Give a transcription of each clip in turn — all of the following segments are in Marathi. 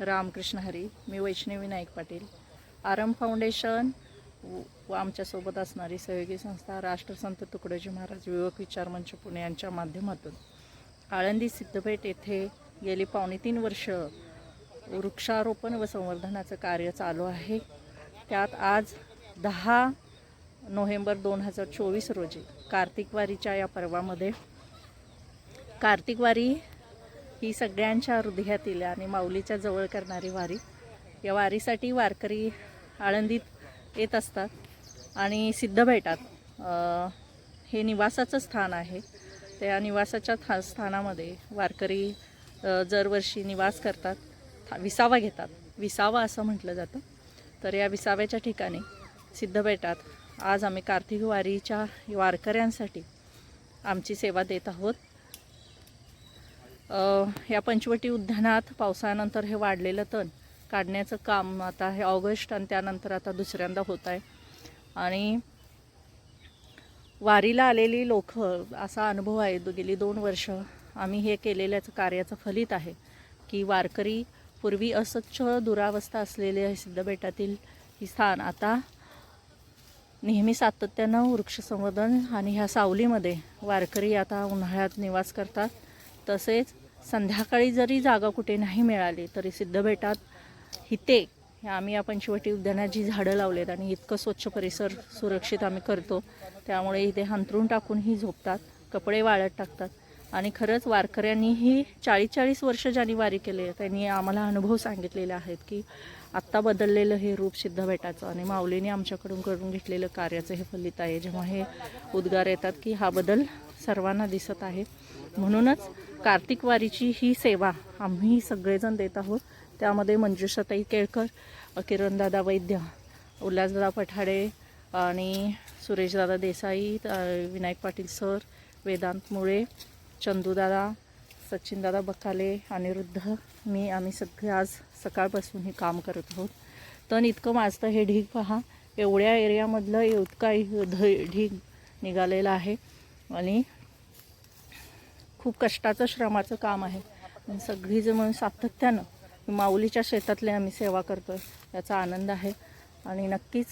रामकृष्ण हरी मी वैष्णवी नाईक पाटील. आरम फाउंडेशन व व आमच्यासोबत असणारी सहयोगी संस्था राष्ट्रसंत तुकडोजी महाराज युवक विचार मंच पुणे यांच्या माध्यमातून. आळंदी सिद्धपेठ येथे गेली पावणे तीन वर्ष वृक्षारोपण व संवर्धनाचं कार्य चालू आहे. त्यात आज दहा नोव्हेंबर दोन हजार चोवीस रोजी कार्तिकवारीच्या या पर्वामध्ये कार्तिकवारी ही सगळ्यांच्या हृदयातील आणि माऊलीच्या जवळ करणारी वारी. या वारीसाठी वारकरी आळंदीत येत असतात आणि सिद्ध भेटात. हे निवासाचं स्थान आहे. त्या निवासाच्या था स्थानामध्ये वारकरी दरवर्षी निवास करतात. था- विसावा घेतात. विसावा असं म्हटलं जातं. तर या विसाव्याच्या ठिकाणी सिद्ध भेटात. आज आम्ही कार्तिक वारीच्या वारकऱ्यांसाठी आमची सेवा देत आहोत. या पंचवटी उद्यानात पावसाळ्यानंतर हे वाढलेलं तण काढण्याचं काम आता हे ऑगस्ट आणि त्यानंतर आता दुसऱ्यांदा होत आहे. आणि वारीला आलेली लोक असा अनुभव आहे गेली दोन वर्ष आम्ही हे केलेल्याचं कार्याचं फलित आहे की वारकरी पूर्वी अस्वच्छ दुरावस्था असलेले सिद्धबेटातील ही स्थान आता नेहमी सातत्यानं वृक्षसंवर्धन आणि ह्या सावलीमध्ये वारकरी आता उन्हाळ्यात निवास करतात. तसेच संध्याकाळी जरी जागा कुठे नाही मिळाली तरी सिद्धबेटात हिते आम्ही या पंचवटी उद्यानात जी झाडं लावलेत आणि इतकं स्वच्छ परिसर सुरक्षित आम्ही करतो त्यामुळे इथे हंतरून टाकूनही झोपतात कपडे वाळत टाकतात. आणि खरंच वारकऱ्यांनीही चाळीस चाळीस वर्ष ज्यांनी वारी केले आहे, त्यांनी आम्हाला अनुभव सांगितलेले आहेत की आत्ता बदललेलं हे रूप सिद्ध सिद्धबेटाचं आणि माऊलीने आमच्याकडून करून घेतलेलं कार्याचं हे फलित आहे. जेव्हा हे उद्गार येतात की हा बदल सर्वांना दिसत आहे. म्हणूनच कार्तिक वारीची ही सेवा आम्ही सगळेजण देत आहोत. त्यामध्ये मंजुषाताई केळकर किरणदादा वैद्य उल्हासदादा पठाडे आणि सुरेशदादा देसाई विनायक पाटील सर वेदांत मुळे चंदूदादा सचिनदादा बकाले अनिरुद्ध मी आम्ही सगळे आज सकाळपासून हे काम करत आहोत. तर इतकं माझं हे ढीग पहा. एवढ्या एरियामधलं इतका ध ढीग निघालेला आहे. आणि खूप कष्टाचं श्रमाचं काम आहे. सगळी जण सातत्यानं माऊलीच्या शेतातले आम्ही सेवा करतो आहे याचा आनंद आहे. आणि नक्कीच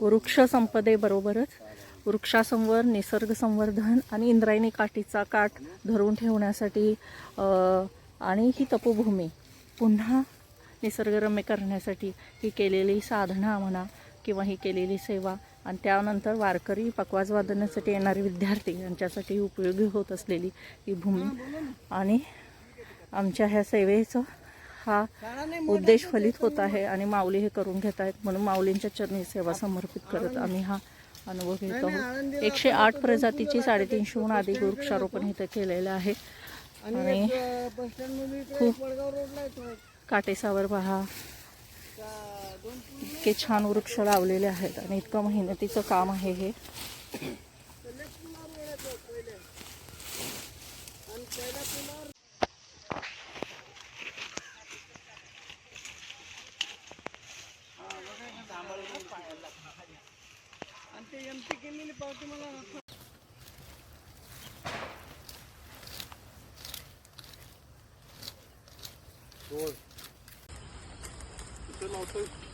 वृक्षसंपदेबरोबरच वृक्षासंवर निसर्ग संवर्धन आणि इंद्रायणी काठीचा काठ धरून ठेवण्यासाठी आणि ही तपोभूमी पुन्हा निसर्गरम्य करण्यासाठी ही केलेली साधना म्हणा किंवा ही केलेली सेवा आणि त्यानंतर वारकरी पकवाज वादनासाठी येणारे विद्यार्थी यांच्यासाठी उपयोगी होत असलेली ही भूमी. आणि आमच्या ह्या सेवेचं हा उद्देश फलित होत आहे आणि माऊली हे करून घेत आहेत म्हणून माऊलींच्या चरणी सेवा समर्पित करत आम्ही हा अनुभव घेत आहोत. एकशे आठ प्रजातीची साडेतीनशेहून अधिक वृक्षारोपण इथं केलेलं आहे. आणि खूप काटेसावर पहा. इतके छान वृक्ष लावलेले आहेत आणि इतकं मेहनतीचं काम आहे हे. 跟老崔。